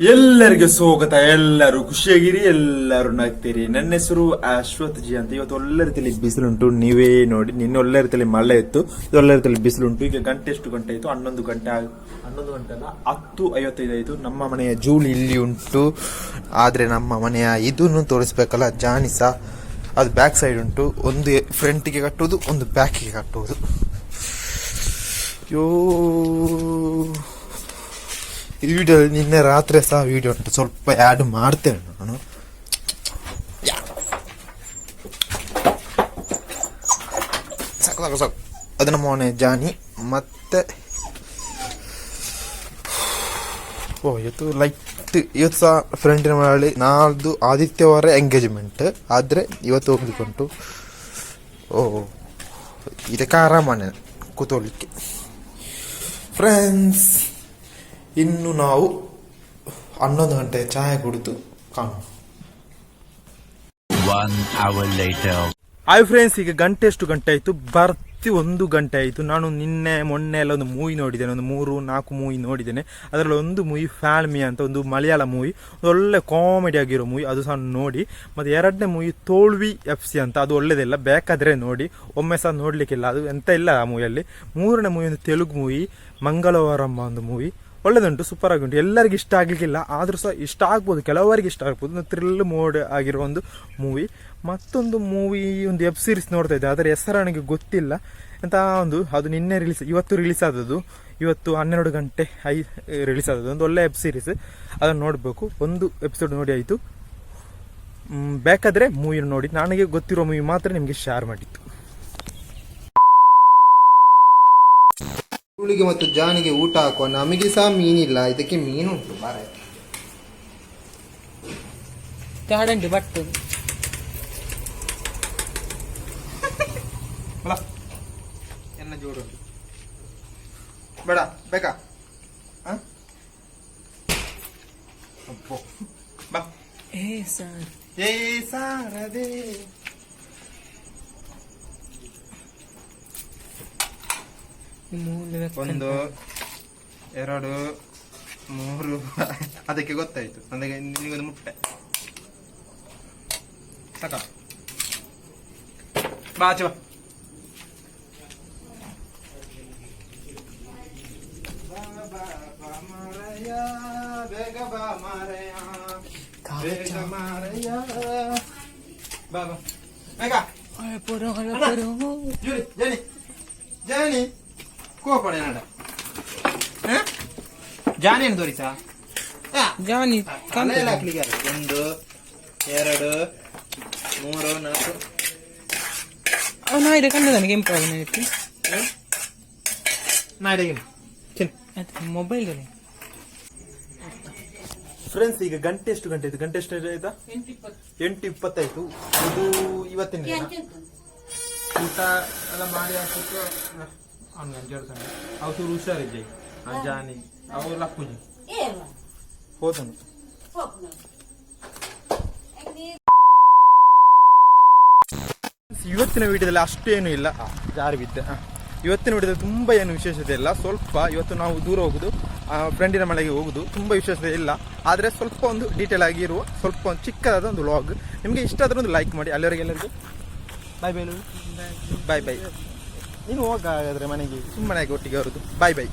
ಎಲ್ಲರಿಗೆ ಸ್ವಾಗತ, ಎಲ್ಲರೂ ಖುಷಿಯಾಗಿರಿ, ಎಲ್ಲರೂ ನಗ್ತೀರಿ. ನನ್ನ ಹೆಸರು ಅಶ್ವಥ್ ಜಿ ಅಂತ. ಇವತ್ತು ಒಳ್ಳೆ ರೀತಿಯಲ್ಲಿ ಬಿಸಿಲುಂಟು. ನೀವೇ ನೋಡಿ, ನಿನ್ನೆ ಒಳ್ಳೆ ರೀತಿಯಲ್ಲಿ ಮಳೆ ಇತ್ತು. ಒಳ್ಳೆ ರೀತಿಯಲ್ಲಿ ಬಿಸಿಲುಂಟು. ಈಗ ಗಂಟೆ ಎಷ್ಟು ಗಂಟೆ ಆಯಿತು? ಹನ್ನೊಂದು ಗಂಟೆ ಹನ್ನೊಂದು ಗಂಟೆ ಅಲ್ಲ, ಹತ್ತು ಐವತ್ತೈದು ಆಯಿತು. ನಮ್ಮ ಮನೆಯ ಜೂಳು ಇಲ್ಲಿ ಉಂಟು. ಆದರೆ ನಮ್ಮ ಮನೆಯ ಇದನ್ನು ತೋರಿಸ್ಬೇಕಲ್ಲ ಜಾನಿಸ ಅದು ಬ್ಯಾಕ್ ಸೈಡ್ ಉಂಟು. ಒಂದು ಫ್ರಂಟಿಗೆ ಕಟ್ಟುವುದು, ಒಂದು ಬ್ಯಾಕಿಗೆ ಕಟ್ಟುವುದು. ಯೋ ಈ ವಿಡಿಯೋ ನಿನ್ನೆ ರಾತ್ರಿ ಸಹ ವಿಡಿಯೋ ಉಂಟು. ಸ್ವಲ್ಪ ಆ್ಯಡ್ ಮಾಡ್ತೇನೆ ನಾನು. ಸಾಕು ಸಾಕು ಸಾಕು. ಅದು ನಮ್ಮ ಮನೆ, ಜಾನಿ. ಮತ್ತೆ, ಓ, ಇವತ್ತು ಲೈಟ್ ಇವತ್ತು ಸಹ ಫ್ರೆಂಡಿನ ಮನೆಯಲ್ಲಿ ನಾಳ್ದು ಆದಿತ್ಯವಾರ ಎಂಗೇಜ್ಮೆಂಟ್ ಆದರೆ ಇವತ್ತು ಹೋಗ್ಲಿಕ್ಕುಂಟು. ಓ, ಇದಕ್ಕೆ ಆರಾಮನೆ ಕೂತ್ಕೊಳ್ಳಿಕ್ಕೆ. ಫ್ರೆಂಡ್ಸ್ ಇನ್ನು ನಾವು ಹನ್ನೊಂದು ಗಂಟೆ ಚಾಯ ಕುಡಿದು ಕಾಣೋಣ. One hour later. Hi friends ಈಗ ಗಂಟೆ ಎಷ್ಟು ಗಂಟೆ ಆಯಿತು. ಬರ್ತಿ ಒಂದು ಗಂಟೆ ಆಯಿತು. ನಾನು ನಿನ್ನೆ ಮೊನ್ನೆ ಎಲ್ಲ ಒಂದು ಮೂವಿ ನೋಡಿದ್ದೇನೆ. ಒಂದು ಮೂರು ನಾಲ್ಕು ಮೂವಿ ನೋಡಿದ್ದೇನೆ. ಅದರಲ್ಲಿ ಒಂದು ಮೂವಿ ಫ್ಯಾಲ್ಮಿ ಅಂತ ಒಂದು ಮಲಯಾಳ ಮೂವಿ. ಒಳ್ಳೆ ಕಾಮಿಡಿ ಆಗಿರೋ ಮೂವಿ. ಅದು ಸಹ ನೋಡಿ. ಮತ್ತು ಎರಡನೇ ಮೂವಿ ತೋಳ್ವಿ ಎಫ್ ಸಿ ಅಂತ. ಅದು ಒಳ್ಳೆಯದಿಲ್ಲ ಬೇಕಾದರೆ ನೋಡಿ. ಒಮ್ಮೆ ಸಹ ನೋಡಲಿಕ್ಕಿಲ್ಲ. ಅದು ಎಂತ ಇಲ್ಲ ಆ ಮೂವಿಯಲ್ಲಿ. ಮೂರನೇ ಮೂವಿ ಒಂದು ತೆಲುಗು ಮೂವಿ. ಮಂಗಳವಾರಮ್ಮ ಒಂದು ಮೂವಿ. ಒಳ್ಳೆದುಂಟು ಸೂಪರ್ ಆಗಿ ಉಂಟು ಎಲ್ಲರಿಗೂ ಇಷ್ಟ ಆಗಲಿಕ್ಕಿಲ್ಲ, ಆದರೂ ಸಹ ಇಷ್ಟ ಆಗ್ಬೋದು, ಕೆಲವರಿಗೆ ಇಷ್ಟ ಆಗ್ಬೋದು. ಒಂದು ಥ್ರಿಲ್ ಮೋಡ್ ಆಗಿರೋ ಒಂದು ಮೂವಿ ಮತ್ತೊಂದು ಮೂವಿ ಒಂದು ವೆಬ್ ಸೀರೀಸ್ ನೋಡ್ತಾ ಇದ್ದೆ ಅದರ ಹೆಸರು ನನಗೆ ಗೊತ್ತಿಲ್ಲ. ಅಂತ ಒಂದು, ಅದು ನಿನ್ನೆ ರಿಲೀಸ್ ಇವತ್ತು ರಿಲೀಸ್ ಆದದ್ದು. ಇವತ್ತು ಹನ್ನೆರಡು ಗಂಟೆ ಐ ರಿಲೀಸ್ ಆದದ್ದು. ಒಂದು ಒಳ್ಳೆ ವೆಬ್ ಸೀರೀಸ್ ಅದನ್ನು ನೋಡಬೇಕು. ಒಂದು ಎಪಿಸೋಡ್ ನೋಡಿ ಆಯಿತು. ಬೇಕಾದರೆ ಮೂವಿ ನೋಡಿ. ನನಗೆ ಗೊತ್ತಿರೋ ಮೂವಿ ಮಾತ್ರ ನಿಮಗೆ ಶೇರ್ ಮಾಡಿತ್ತು ಹುಳಿಗೆ ಮತ್ತು ಜಾನಿಗೆ ಊಟ ಹಾಕುವ ನಮಗೆ ಸಹ ಮೀನಿಲ್ಲ. ಇದಕ್ಕೆ ಮೀನುಂಟು. ಬಾರೆ. ಗಾರ್ಡನ್ ಬಟ್ ಎನ್ನ ಜೋಡು. ಬೇಡ ಬೇಕಾ. ಬಾ. ಏ ಸಾರದೆ. ಒಂದು ಎರಡು ಮೂರು ಅದಕ್ಕೆ ಗೊತ್ತಾಯ್ತು. ನನಗೆ ನಿನಗೊಂದು ಮುಟ್ಟೆ. ಸಾಕ? ಬಾ ಬಾಬಾ ಬಾ. ಬೇಗ ಬಾ ಮಾರಯ್ಯ ಬೇಗ ಮಾರಯ್ಯ ಜಾನಿ ನಡ ತೋರಿಸಾ? ಜಾನಿ ಕಲೆಯಲ್ಲಿ ಹಾಕ್ಲಿಕ್ಕೆ. ಒಂದು ಎರಡು ಮೂರು ನಾಲ್ಕು. ನಾ ಇದೆ ಕಂಡ ನನಗೆ ಇಂಪಾಗ ನಾ ಇದೆ ಮೊಬೈಲ್ ಫ್ರೆಂಡ್ಸ್ ಈಗ ಗಂಟೆ ಎಷ್ಟು ಗಂಟೆ ಆಯ್ತು? ಗಂಟೆ ಎಷ್ಟು ಆಯ್ತಾ? ಎಂಟು ಇಪ್ಪತ್ತಾಯ್ತು. ಇದು ಇವತ್ತಿನ. ಊಟ ಎಲ್ಲ ಮಾಡಿ ಹಾಕಿಟ್ಟು ಲಕ್ಕುಜಿ ಹೋದನು ಇವತ್ತಿನ ವಿಡಿಯೋದಲ್ಲಿ ಅಷ್ಟೇನು ಇಲ್ಲ. ಜಾರಿ ಬಿದ್ದೆ ಇವತ್ತಿನ ವಿಡಿಯೋದಲ್ಲಿ ತುಂಬ ಏನು ವಿಶೇಷತೆ ಇಲ್ಲ. ಸ್ವಲ್ಪ ಇವತ್ತು ನಾವು ದೂರ ಹೋಗುದು ಫ್ರೆಂಡಿನ ಮನೆಗೆ ಹೋಗುದು ತುಂಬ ವಿಶೇಷತೆ ಇಲ್ಲ. ಆದರೆ ಸ್ವಲ್ಪ ಒಂದು ಡೀಟೇಲ್ ಆಗಿರುವ ಸ್ವಲ್ಪ ಒಂದು ಚಿಕ್ಕದಾದ ಒಂದು ವ್ಲಾಗ್ ನಿಮಗೆ ಇಷ್ಟ ಆದ್ರೆ ಒಂದು ಲೈಕ್ ಮಾಡಿ. ಅಲ್ಲಿವರೆಗೆ ಎಲ್ಲರಿಗೂ ಬಾಯ್ ಬೈ ಬಾಯ್ ಬಾಯ್ ಇನ್ನು ಹೋಗ ಹಾಗಾದ್ರೆ ಮನೆಗೆ ಸುಮ್ಮನೆ ಒಟ್ಟಿಗೆ ಅವರದ್ದು ಬಾಯ್ ಬಾಯ್